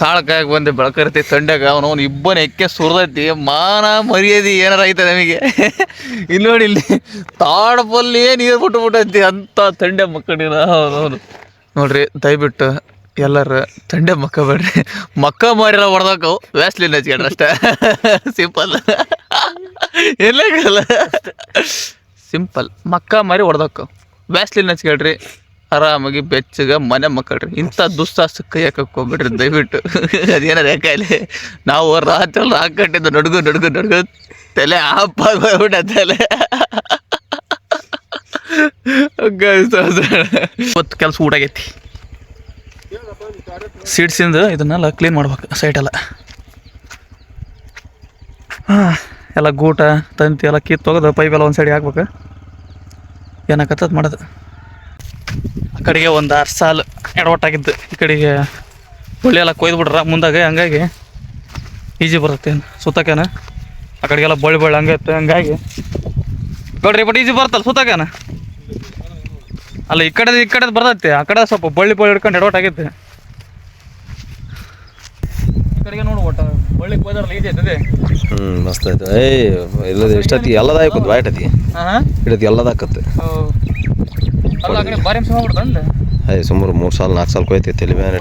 ಕಾಳು ಕಾಯಕ್ಕೆ ಬಂದೆ ಬೆಳಕರ್ತಿ ತಂಡ್ಯಾಗ. ಅವನು ಇಬ್ಬನ ಎಕ್ಕೆ ಸುರಿದೈತಿ. ಮಾನ ಮರ್ಯಾದೆ ಏನಾರ ಐತೆ ನಮಗೆ. ಇಲ್ಲಿ ನೋಡಿ ಇಲ್ಲಿ ತಾಡಪಲ್ಲಿ ನೀರು ಬಿಟ್ಟು ಬಿಟ್ಟೈತಿ ಅಂತ ತಂಡೆ ಮಕ್ಕಳಿನ ಅವನು ನೋಡ್ರಿ, ದಯವಿಟ್ಟು ಎಲ್ಲರ ತಂಡೆ ಮಕ್ಕ ಬೇಡ್ರಿ. ಮಕ್ಕ ಮಾರಿರ ಹೊಡೆದಕ್ಕವು ವ್ಯಾಸ್ಲಿನ್ ಹಚ್ಕೊಂಡ್ರೆ ಅಷ್ಟೇ. ಸಿಂಪಲ್. ಎಲ್ಲ ಸಿಂಪಲ್. ಮಕ್ಕ ಮಾರಿ ಹೊಡೆದಕ್ಕವು ವ್ಯಾಸ್ಲಿನ್ ಹಚ್ಕೊಳ್ರಿ ಆರಾಮಾಗಿ ಬೆಚ್ಚಗೆ ಮನೆ ಮಕ್ಕಳ್ರಿ. ಇಂಥ ದುಸ್ಸಾಹಸ ಕೈ ಹಾಕಕ್ಕೆ ದಯವಿಟ್ಟು. ಅದೇನಾರ ಯಾಕಾಯ್ಲಿ ನಾವು ರಾತ್ರಿ ಹಾಕಟ್ಟಿದ್ದು ನಡ್ಗು ನಡ್ಗು ನಡ್ಗು, ತಲೆ ಆಪ್ ಆಗೋಗ್ಬಿಟ್ಟ ತಲೆ. ಇವತ್ತು ಕೆಲಸ ಊಟ ಆಗೈತಿ. ಸೀಡ್ಸಿಂದ ಇದನ್ನೆಲ್ಲ ಕ್ಲೀನ್ ಮಾಡ್ಬೇಕು ಸೈಟೆಲ್ಲ ಹಾಂ, ಎಲ್ಲ ಗೂಟ, ತಂತಿ ಎಲ್ಲ ಕಿತ್ತು ತೆಗೆದು ಪೈಪೆಲ್ಲ ಒಂದು ಸೈಡಿಗೆ ಹಾಕ್ಬೇಕು. ಏನಾಕತ್ತದ ಮಾಡೋದು? ಕಡೆಗೆ ಒಂದು ಆರು ಸಾಲು ಎಡವಟ್ಟಾಗಿದ್ದು ಈ ಕಡೆಗೆ ಹುಳಿ ಎಲ್ಲ ಕೊಯ್ದು ಬಿಡ್ರ ಮುಂದಾಗೆ ಹಂಗಾಗಿ ಈಜಿ ಬರುತ್ತೆ ಸುತ್ತಕೇನ ಆ ಕಡೆಗೆಲ್ಲ ಬಳ್ಳಿ ಬಳ್ಳಿ ಹಂಗೈತೆ ಹಂಗಾಗಿ. ನೋಡ್ರಿ ಬಟ್ ಈಜಿ ಬರ್ತಲ್ಲ ಸುತ್ತಕೇನ ಅಲ್ಲ ಈ ಕಡೆ ಈ ಕಡೆ ಬರ್ತೈತೆ. ಆ ಕಡೆ ಸ್ವಲ್ಪ ಬಳ್ಳಿ ಬಳ್ಳಿ ಹಿಡ್ಕೊಂಡು ಎಡವಟ್ಟಾಗಿದ್ದೆ ಈ ಕಡೆಗೆ ನೋಡು ಒಟ್ಟು ಬಳ್ಳಿ ಕೊಯ್ದಾರಲ್ಲ ಈಜಿ ಐತದೆ ಹ್ಞೂ ಮಸ್ತ್ ಆಯ್ತು ಏಯ್ ಇಲ್ಲದ ಎಷ್ಟೊತ್ತಿ ಎಲ್ಲದ ಹಾಕೋದು ಬಾಯ್ಟತಿ ಹಾಂ ಹಿಡಿದು ಎಲ್ಲದ ಹಾಕತ್ತೆ ಅಲ್ಲ ಆ ಕಡೆ ಬಾರಿ ಅಂಶ ಮಾಡ್ಬಿಡ್ತಂದೆ ಅಯ್ಯ ಸುಮಾರು ಮೂರು ಸಾಲ ನಾಲ್ಕು ಸಾಲ ಕೊಯ್ತಿ ತಲೆ ಮೇಲೆ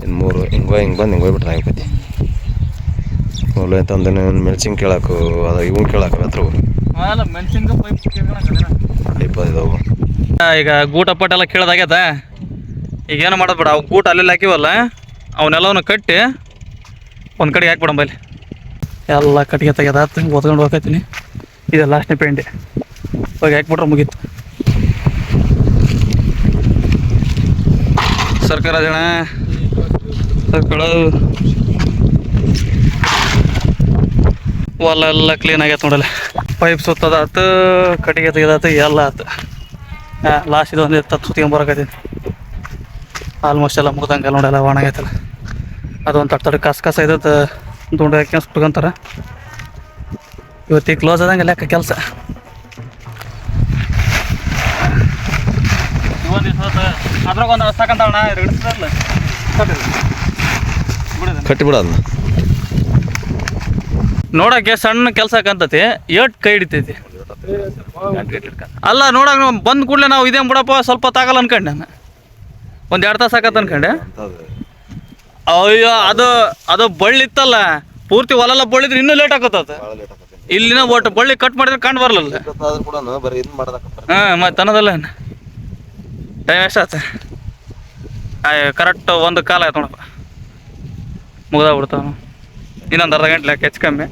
ಇನ್ನು ಮೂರು ಹಿಂಗೆ ಹಿಂಗೆ ಬಂದು ಹಿಂಗೆ ಹೋಗ್ಬಿಟ್ರೆ ಆಗ್ತೈತಿ ಹೊಲ ಅಂತಂದ್ರೆ ಮೆಣಸಿನ ಕೇಳಾಕು ಅದ ಇವು ಕೇಳಾಕ ಹತ್ರ ಈಗ ಗೂಟ ಪಟ್ಟ ಎಲ್ಲ ಕೇಳೋದಾಗ್ಯದ? ಈಗ ಏನು ಮಾಡೋದು ಬೇಡ ಅವು ಗೂಟ ಅಲ್ಲೆಲ್ಲ ಹಾಕಿವಲ್ಲ ಅವನ್ನೆಲ್ಲವನ್ನು ಕಟ್ಟಿ ಒಂದು ಕಡೆಗೆ ಹಾಕ್ಬಿಡಂಬಲ್ಲಿ ಎಲ್ಲ ಕಟ್ಟಿಗೆ ತೆಗೆದ ಓದ್ಕೊಂಡು ಹೋಗ್ತೀನಿ ಇದು ಲಾಸ್ಟ್ನೇ ಪೇಂಟೆ. ಹೋಗಿ ಹಾಕ್ಬಿಟ್ರೆ ಮುಗೀತು. ಸರ್ಕಾರ ಜನ ಹೊಲ ಎಲ್ಲ ಕ್ಲೀನ್ ಆಗೈತೆ ನೋಡಲ್ಲ ಪೈಪ್ ಸುತ್ತದಾತು ಕಟ್ಟಿಗೆ ತೆಗೆದಾತು ಎಲ್ಲ ಆತು. ಲಾಸ್ಟ್ ಇದು ಒಂದು ತತ್ತು ಸುತ್ಕೊಂಬರಕತ್ತೀನಿ ಆಲ್ಮೋಸ್ಟ್ ಎಲ್ಲ ಮುಗ್ದಂಗೆ ನೋಡಲ್ಲ ಒಣಗೈತಲ್ಲ. ಅದೊಂದು ತಟ್ಟ ತಡ ಕಸ ಕಸ ಇದತ್ತು ದುಂಡು ಹಾಕಿ ಸುಟ್ಕೊಂತಾರ ಇವತ್ತಿಗೆ ಕ್ಲೋಸ್ ಆದಂಗೆ ಲೆಕ್ಕ ಕೆಲಸ. ಅದ್ರಾಗ ಒಂದು ಸಾಕಂತಾವಣ ಹಿಡಿಸ್ತಲ್ಲ ಕಟ್ಟಿ ಬಿಡ ಅದನ್ನ ನೋಡಕ್ಕೆ ಸಣ್ಣ ಕೆಲಸ ಕಂತತಿ ಏಟ್ ಕೈ ಹಿಡಿತೈತಿ. ಅಲ್ಲ ನೋಡಕ್ ಬಂದ ಕೂಡಲೇ ನಾವು ಇದೇನು ಬಿಡಪ್ಪ, ಸ್ವಲ್ಪ ತಾಗಲ್ಲ ಅನ್ಕೊಂಡೆ ನಾನು. ಒಂದು ಎರಡು ತಾಸು ಆಕತ್ ಅನ್ಕೊಂಡೆ. ಅಯ್ಯೋ ಅದು ಅದು ಬಳ್ಳಿ ಇತ್ತಲ್ಲ ಪೂರ್ತಿ ಹೊಲೆಲ್ಲ ಬಳ್ಳಿದ್ರೆ ಇನ್ನೂ ಲೇಟ್ ಆಕತ್ತ ಇಲ್ಲಿನ ಒಟ್ಟು ಬಳ್ಳಿ ಕಟ್ ಮಾಡಿದ್ರೆ ಕಂಡು ಬರಲ್ಲ ಹಾಂ ಮತ್ತೆ ಅನ್ನೋದಲ್ಲ ಟೈಮ್ ಎಷ್ಟಾತ ಆಯ್ ಕರೆಕ್ಟ್ ಒಂದು ಕಾಲ ಆಯ್ತು ನೋಡಪ್ಪ. ಮುಗ್ದಾಗ್ಬಿಡ್ತಾವ ಇನ್ನೊಂದು ಅರ್ಧ ಗಂಟೆ ಹೆಚ್ಚು ಕಮ್ಮಿ.